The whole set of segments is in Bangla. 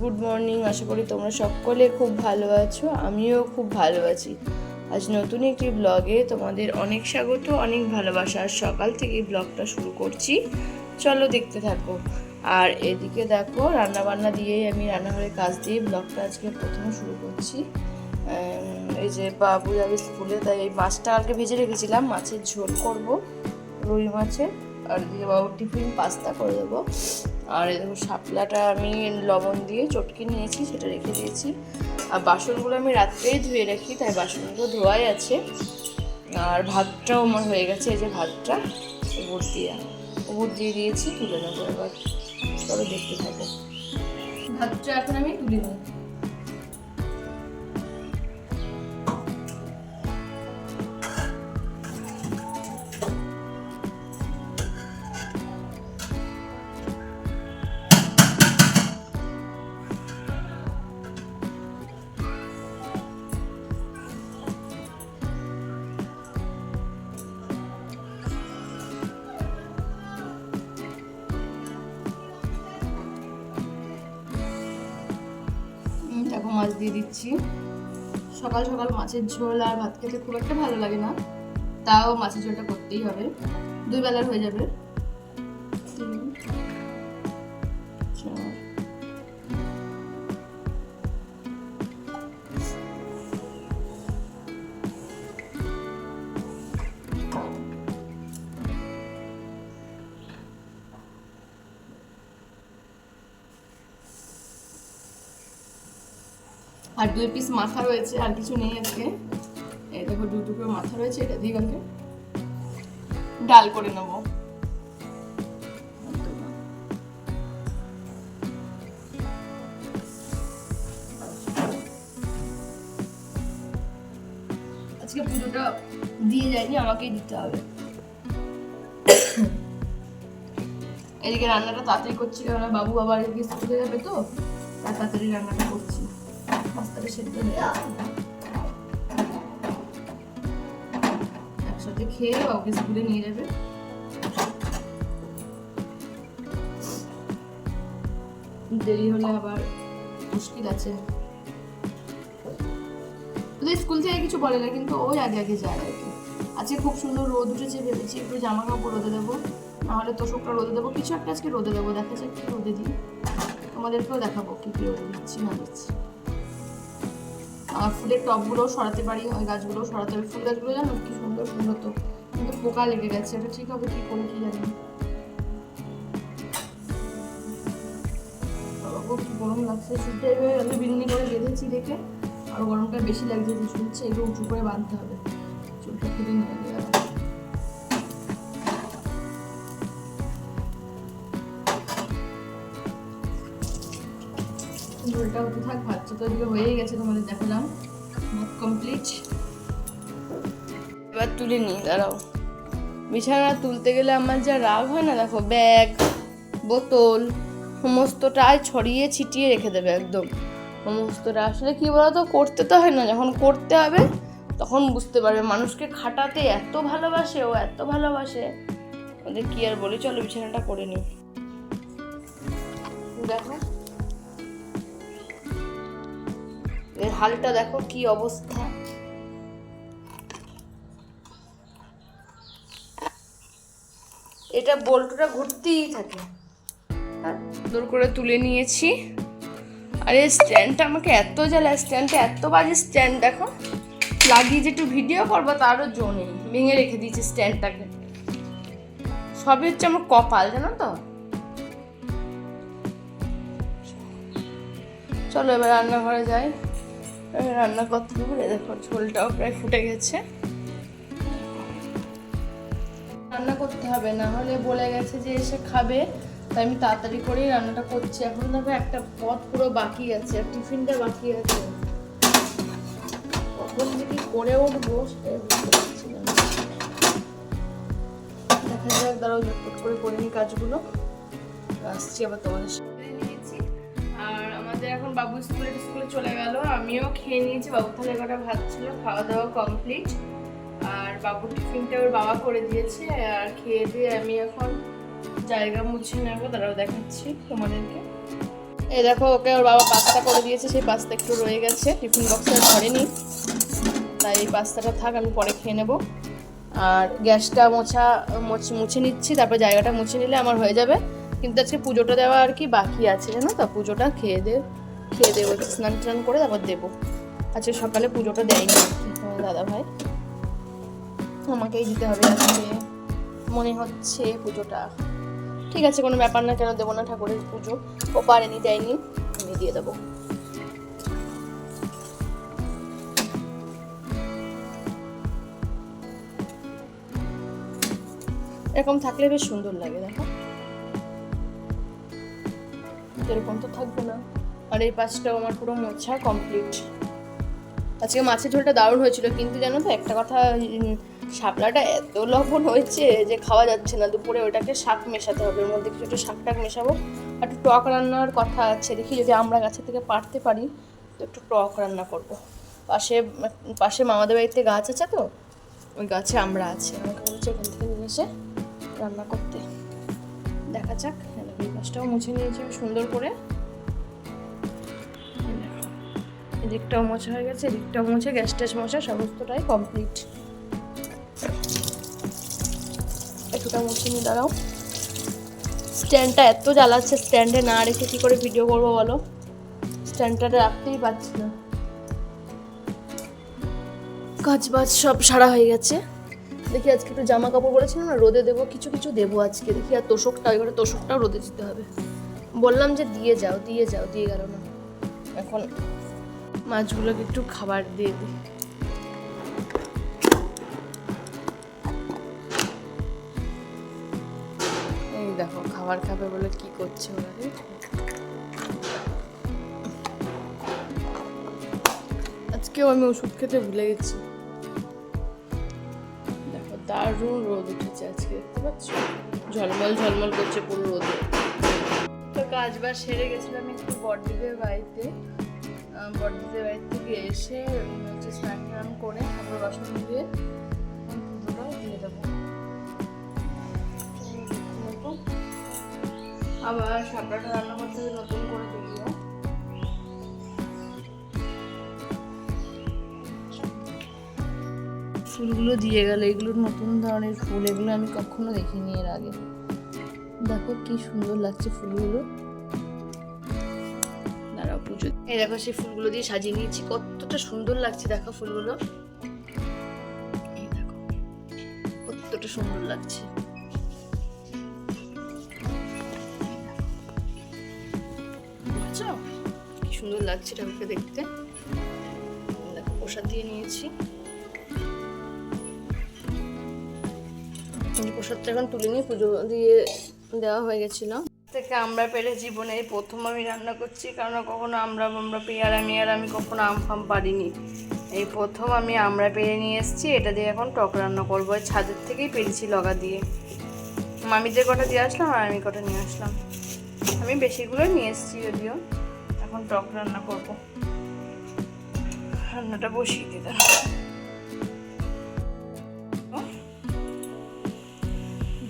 গুড মর্নিং, আশা করি তোমরা সকলে খুব ভালো আছো, আমিও খুব ভালো আছি। আজ নতুন একটি ব্লগে তোমাদের অনেক স্বাগত, অনেক ভালোবাসা, আর সকাল থেকে ব্লগটা শুরু করছি। চলো দেখতে থাকো। আর এদিকে দেখো রান্না বান্না দিয়েই আমি রান্নাঘরের কাজ দিয়ে ব্লগটা আজকে প্রথমে শুরু করছি। এই যে বাবু যাবে স্কুলে, তাই এই মাছটা কালকে ভেজে রেখেছিলাম, মাছের ঝোল করব, রুই মাছের, আর এদিকে বাবুর টিফিন পাস্তা করে দেবো। আর দেখো শাপলাটা আমি লবণ দিয়ে চটকে নিয়েছি, সেটা রেখে দিয়েছি। আর বাসনগুলো আমি রাত্রেই ধুয়ে রাখি, তাই বাসনগুলো ধোয়াই আছে। আর ভাতটাও আমার হয়ে গেছে, এই যে ভাতটা, উপর দিয়ে উপর দিয়ে দিয়েছি, তুলে নেব এবার। তবে দেখতে থাকো। ভাতটা এখন আমি তুলে নেব মাছ দিয়ে দিচ্ছি। সকাল সকাল মাছের ঝোল আর ভাত খেতে খুব একটা ভালো লাগে না। তাও মাছের ঝোলটা করতেই হবে। দুই বেলার হয়ে যাবে। আর দুই পিস মাথা রয়েছে, আর কিছু নেই আজকে। এই দেখো দু টুকরো মাথা রয়েছে, এটা দিয়ে কালকে ডাল করে নেব। আজকে পুজোটা দিয়ে যায়নি, আমাকেই দিতে হবে। এদিকে রান্নাটা তাড়াতাড়ি করছি কারণ বাবু আবার স্কুলে যাবে তো তাড়াতাড়ি রান্নাটা করছি। একসাথে খেয়ে বাবুকে স্কুলে নিয়ে যাবে। দেরি হলে আবার মুশকিল আছে। ওদের স্কুল থেকে কিছু বলে না, কিন্তু ওই আগে আগে যায় আর কি। আজকে খুব সুন্দর রোদ উঠেছে ভেবেছি, একটু জামা কাপড় রোদে দেবো, নাহলে তোষকটা রোদে দেবো। কিছু একটা আজকে রোদে দেবো, দেখা যাক কি রোদে দিই। তোমাদেরকেও দেখাবো কি কি রোদে দিচ্ছি, না দিচ্ছি। ফুলের টপগুলোও সরাতে পারি, ওই গাছগুলোও সরাতে পারি। ফুল গাছগুলো জানো, কি সুন্দর সুন্দর হতো কিন্তু পোকা লেগে গেছে এটা ঠিক হবে কি করে কি জানি। কি গরম লাগছে। শীতে আমি বিনুনি করে বেঁধেছি দেখে। আর গরমটা বেশি লাগছে যে শুনছে এগুলো উঁচু করে বাঁধতে হবে। চুলটা কেটে নিয়ে ঝোলটা হতে থাক ভাতটা তো হয়েই গেছে তোমাদের দেখালাম। কমপ্লিট এবার তুলে নিই দাঁড়াও। বিছানা তুলতে গেলে আমার যা রাগ হয় না দেখো ব্যাগ বোতল সমস্তটাই ছড়িয়ে ছিটিয়ে রেখে দেবে একদম। সমস্তটা আসলে কি বলতো করতে তো হয় না যখন করতে হবে তখন বুঝতে পারবে। মানুষকে খাটাতে এত ভালোবাসে ও এত ভালোবাসে। ওদের কি আর বলি চলো বিছানাটা করে নিই। দেখো এর হালটা দেখো কি অবস্থা। এটা বল্টুটা ঘুরতেই থাকে। সুন্দর করে তুলে নিয়েছি। আর এই স্ট্যান্ডটা আমাকে এত জ্বালা, স্ট্যান্ডটা এত বাজে স্ট্যান্ড দেখো। লাগিয়ে যে একটু ভিডিও করব, তারও জো নেই। ভেঙে রেখে দিয়েছি স্ট্যান্ডটাকে। সবই হচ্ছে আমার কপাল, জানো তো? চলো, এবার রান্নাঘরে যাই। রান্না করতে হবে। দেখো ঝোলটাও প্রায় ফুটে গেছে। রান্না করতে হবে, না হলে বলে গেছে যে এসে খাবে। তাই আমি তাড়াতাড়ি করেই রান্নাটা করছি। এখন দেখো একটা পথ পুরো বাকি আছে, আর টিফিনটা বাকি আছে। কখন যে কি করে উঠবো সেটাই বুঝতে পারছি দেখা যাক, দাঁড়াও, ঝটপট করে করে নিই কাজগুলো। আসছি আবার তোমাদের সাথে। বাবু স্কুলে স্কুলে চলে গেল, আমিও খেয়ে নিয়েছি, বাবু তাহলে কটা ভাত ছিল খাওয়া দাওয়া কমপ্লিট আর বাবুর টিফিনটা ওর বাবা করে দিয়েছে, আর খেয়ে দিয়ে আমি এখন জায়গা মুছে নেব, দাঁড়াও দেখাচ্ছি তোমাদেরকে। এই দেখো, ওকে ওর বাবা পাস্তা করে দিয়েছে, সেই পাস্তা একটু রয়ে গেছে, টিফিন বক্সে ধরেনি। তাই এই পাস্তাটা থাক, আমি পরে খেয়ে নেব। আর গ্যাসটা মোছা, মুছ- নিচ্ছি, তারপর জায়গাটা মুছে নিলে আমার হয়ে যাবে। কিন্তু আজকে পুজোটা দেওয়া আর কি বাকি আছে, জানো তো? পুজোটা খেয়ে দে। খেয়ে দেবো স্নান টান করে তারপর দেবো। আজকে সকালে পুজোটা দেয়নি দাদা ভাই আমাকেই দিতে হবে আজকে। মনে হচ্ছে পুজোটা। ঠিক আছে, কোনো ব্যাপার না, কেন দেবো না ঠাকুরের পুজো। ও পারেনি, দেয়নি, আমি দিয়ে দেবো। এরকম থাকলে বেশ সুন্দর লাগে, দেখো। এরকম তো থাকবে না। আর এই পাশটাও আমার পুরো মোছা কমপ্লিট আজকে মাছের ঝোলটা দারুণ হয়েছিল, কিন্তু জানো তো একটা কথা শাপলাটা এত লবণ হয়েছে যে খাওয়া যাচ্ছে না। দুপুরে ওটাকে শাক মেশাতে হবে ওর মধ্যে কিছু একটু শাক টাক মেশাবো। আর একটু টক রান্নার কথা আছে, দেখি যদি আমরা গাছের থেকে পারতে পারি, তো একটু টক রান্না করব। পাশে পাশে মামাদের বাড়িতে গাছ আছে তো, ওই গাছে আমরা আছে। আমাকে বলছে ওখান থেকে নিয়ে এসে রান্না করতে। দেখা যাক গাছটাও মুছে নিয়েছি সুন্দর করে। এদিকটাও মোছা হয়ে গেছে, এদিকটাও মুছে, গ্যাস ট্যাস মোছা, সমস্তটাই কমপ্লিট একটুটা মুছে নিয়ে দাঁড়াও। স্ট্যান্ডটা এত জ্বালাচ্ছে স্ট্যান্ডে না রেখে কী করে ভিডিও করব বলো? স্ট্যান্ডটা রাখতেই পারছি না। কাজ বাজ সব সারা হয়ে গেছে। দেখি আজকে একটু জামা কাপড় বলেছিলাম না, রোদে দেবো, কিছু কিছু দেবো আজকে। দেখি আর তোষকটা, এবারে তোষকটাও রোদে দিতে হবে। বললাম যে দিয়ে যাও দিয়ে যাও, দিয়ে গেল না। এখন মাছগুলোকে একটু খাবার দিয়ে দিই। এই দেখো, খাবার খাবে বলে কি করছে ওরা? আজকেও আমি ওষুধ খেতে ভুলে গেছি। দেখো, দারুণ রোদ উঠেছে আজকে, দেখতে পাচ্ছ? ঝলমল ঝলমল করছে পুরো রোদে। তো কাজ বাজ সেরে গেছিলাম একটু বড়দিদের বাড়িতে। বড়দিদের বাড়ি থেকে এসে হচ্ছে স্নান টান করে ঠাকুর বাসন দিয়ে পুজোটা দিয়ে দেবো। আবার সাপড়াটা রান্না করতে নতুন করে যদিও ফুলগুলো দিয়ে গেল, এগুলো নতুন ধরনের ফুল, এগুলো আমি কখনো দেখিনি এর আগে। দেখো কি সুন্দর লাগছে ফুলগুলো। এই দেখো সেই ফুলগুলো দিয়ে সাজিয়ে নিয়েছি, কতটা সুন্দর লাগছে দেখো ফুলগুলো। দেখো, কতটা সুন্দর লাগছে। সুন্দর লাগছে ঠাকুরকে দেখতে। দেখো, প্রসাদ দিয়ে নিয়েছি। প্রসাদটা এখন তুলে নিয়ে পুজো দিয়ে দেওয়া হয়ে গেছিল। থেকে আমরা পেরে জীবনে এই প্রথম আমি রান্না করছি কারণ কখনো আমরা আমরা পেয়ারা মেয়ারা আমি কখনো আম ফাম পারিনি। এই প্রথম আমি আমরা পেরে নিয়ে এসেছি, এটা দিয়ে এখন টক রান্না করব। ছাদের থেকেই পেরেছি লগা দিয়ে। মামিদের কটা দিয়ে আসলাম আর আমি কটা নিয়ে আসলাম। আমি বেশিগুলো নিয়ে এসেছি যদিও, এখন টক রান্না করব। রান্নাটা বসিয়ে দিয়ে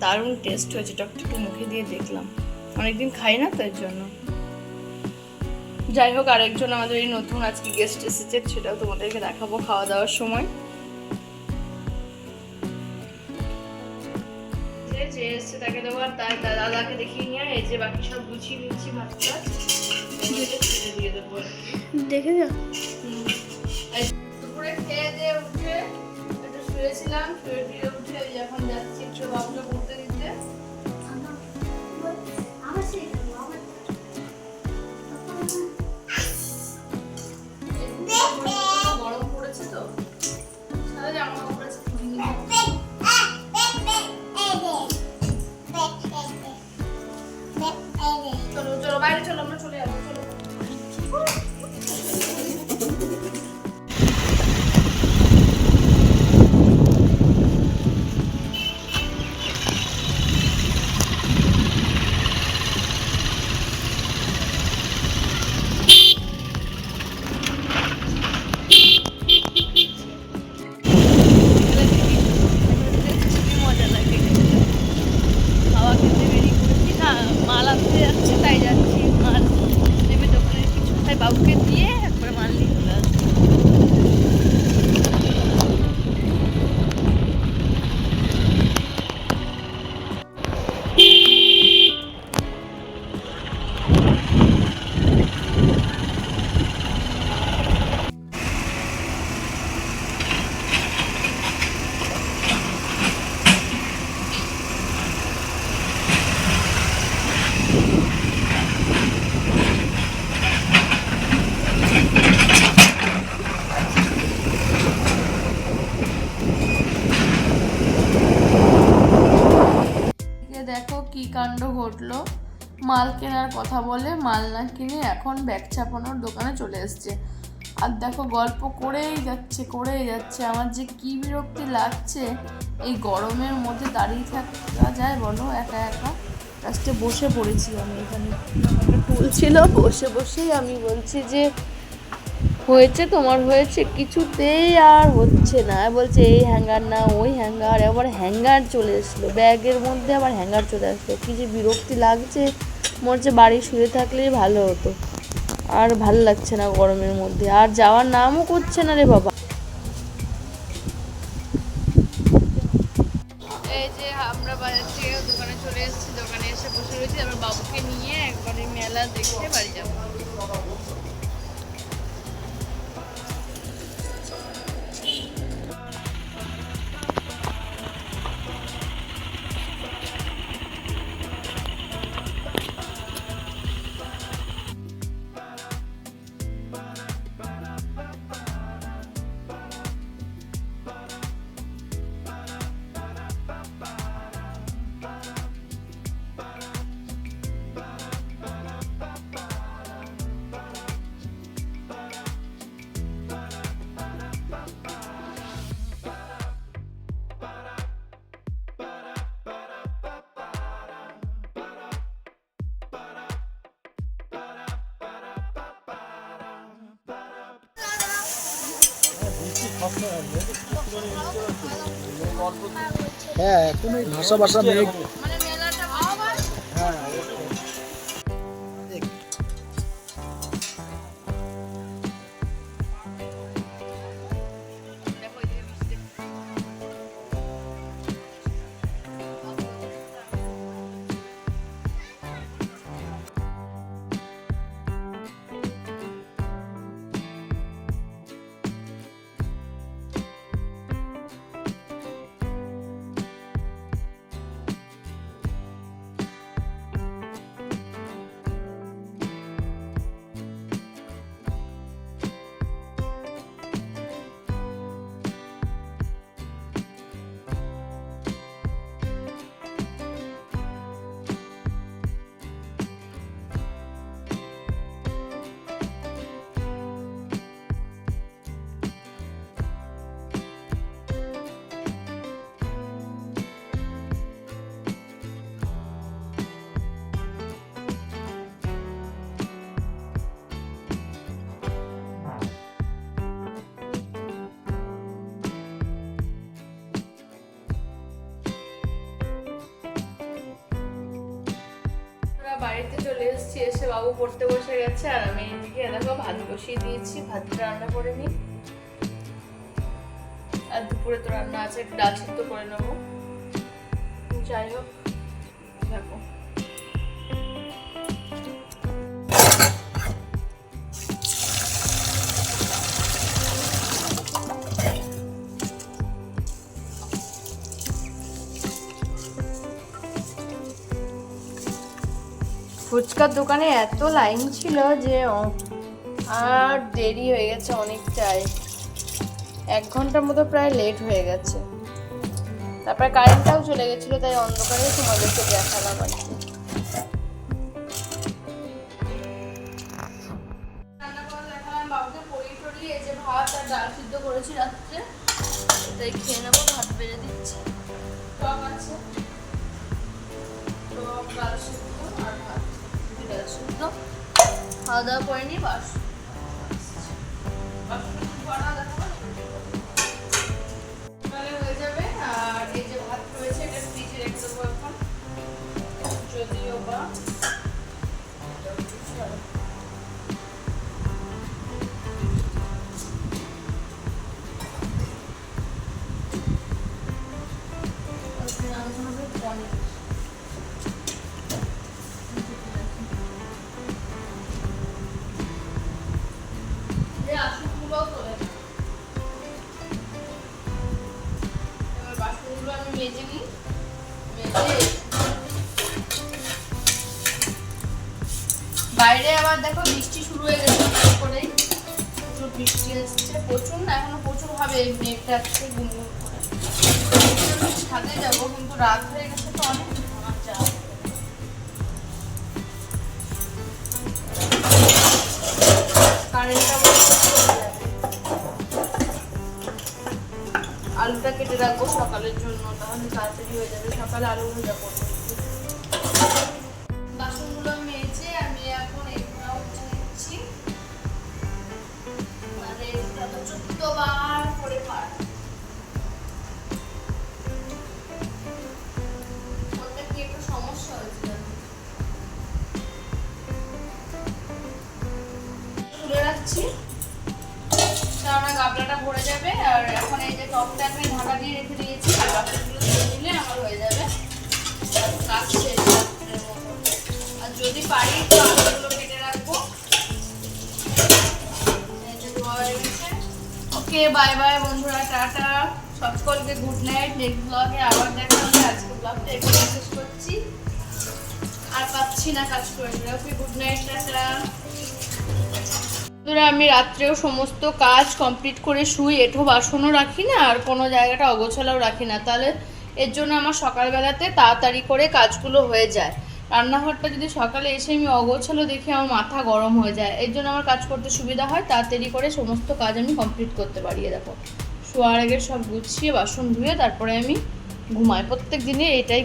দারুণ টেস্ট হয়েছে টকটা একটু মুখে দিয়ে দেখলাম। অনেকদিন খাই না তো এর জন্য। যাই হোক আরেকজন আমাদের এই নতুন আজকে গেস্ট এসেছে সেটাও তোমাদেরকে দেখাবো খাওয়া দাওয়ার সময়। যে এসছে তাকে দেবো আর তার দাদাকে দেখিয়ে নিয়ে এই যে বাকি সব গুছিয়ে নিচ্ছি ভাতটা। দিয়ে দেবো দেখে যাও। দুপুরে খেয়ে দিয়ে উঠে একটু শুয়েছিলাম শুয়ে দিয়ে উঠে এখন যাচ্ছি একটু দিতে। চলো চলো বাইরে চলো আমরা চলে যাব। কি কাণ্ড ঘটলো? মাল কেনার কথা বলে মাল না কিনে এখন ব্যাগ চাপানোর দোকানে চলে এসছে। আর দেখো, গল্প করেই যাচ্ছে করেই যাচ্ছে। আমার যে কি বিরক্তি লাগছে, এই গরমের মধ্যে দাঁড়িয়ে থাকা যায় বলো, একা একা? লাস্টে বসে পড়েছি আমি এখানে। টুল ছিল, বসে বসেই আমি বলছি যে হয়েছে, তোমার হয়েছে, কিছুতেই আর হচ্ছে না। বলছে, এই হ্যাঙ্গার না, ওই হ্যাঙ্গার। আবার হ্যাঙ্গার চলে এসলো। ব্যাগের মধ্যে আবার হ্যাঙ্গার চলে আসলো। কি যে বিরক্তি লাগছে। মনে হচ্ছে বাড়ি শুয়ে থাকলেই ভালো হতো। আর ভালো লাগছে না গরমের মধ্যে। আর যাওয়ার নামও করছে না রে বাবা। এই যে দোকানে চলে এসেছি। দোকানে এসে বসে রয়েছি। আমার বাবুকে নিয়ে মেলা দেখে বাড়ি যাব। হ্যাঁ এই ভাষা ভাষা মেঘ এসেছি এসে বাবু পড়তে বসে গেছে, আর আমি এদিকে দেখো ভাত বসিয়ে দিয়েছি, ভাতটা রান্না করে নিই। আর দুপুরে তো রান্না আছে, একটু ডাল সিদ্ধ করে নেব। যাই হোক। ফুচকার দোকানে এত লাইন ছিল যে আর দেরি হয়ে গেছে অনেকটাই। এক ঘণ্টার মতো প্রায় লেট হয়ে গেছে। তারপরে কারেন্টটাও চলে গেছিল, তাই অন্ধকারে তোমাদেরকে দেখালাম আর ভাত আর ডাল সিদ্ধ করেছি রাত্রে এটাই খেয়ে নেব, ভাত বেড়ে দিচ্ছি। টক আছে। টক, ডাল সিদ্ধ। ডাল খাওয়া দাওয়া করে নিই বাস। হয়ে যাবে, আর এই যে ভাত এটা যদিও বা। প্রচুর এখনও প্রচুরভাবে এই মেঘটা আসছে গুমগুম করে। ছাদে যাব, কিন্তু রাত হয়ে গেছে তো অনেক। আমার কারেন্টটা আলুটা কেটে রাখব সকালের জন্য, তাহলে তাড়াতাড়ি হয়ে যাবে, সকালে আলুগুলো ভাজা বাই বাই বন্ধুরা, টাটা। সকলকে গুড নাইট নেক্সট ব্লগে আবার দেখা হবে। আজকে ব্লগটা এখানে শেষ করছি। আর পাচ্ছি না কাজ করে। ওকে গুড নাইট টাটা। বন্ধুরা, আমি রাত্রেও সমস্ত কাজ কমপ্লিট করে শুই। এঁঠো বাসনও রাখি না, আর কোনো জায়গাটা অগোছালাও রাখি না। তাহলে এর জন্য আমার সকালবেলাতে তাড়াতাড়ি করে কাজগুলো হয়ে যায়। রান্নাঘরটা যদি সকালে এসে আমি অগোছালো দেখে আমার মাথা গরম হয়ে যায়, এর জন্য আমার কাজ করতে সুবিধা হয়, তাড়াতাড়ি করে সমস্ত কাজ আমি কমপ্লিট করতে পারি দেখো। শোয়ার আগে সব গুছিয়ে, বাসন ধুয়ে, তারপরে আমি ঘুমাই। প্রত্যেক দিনে এটাই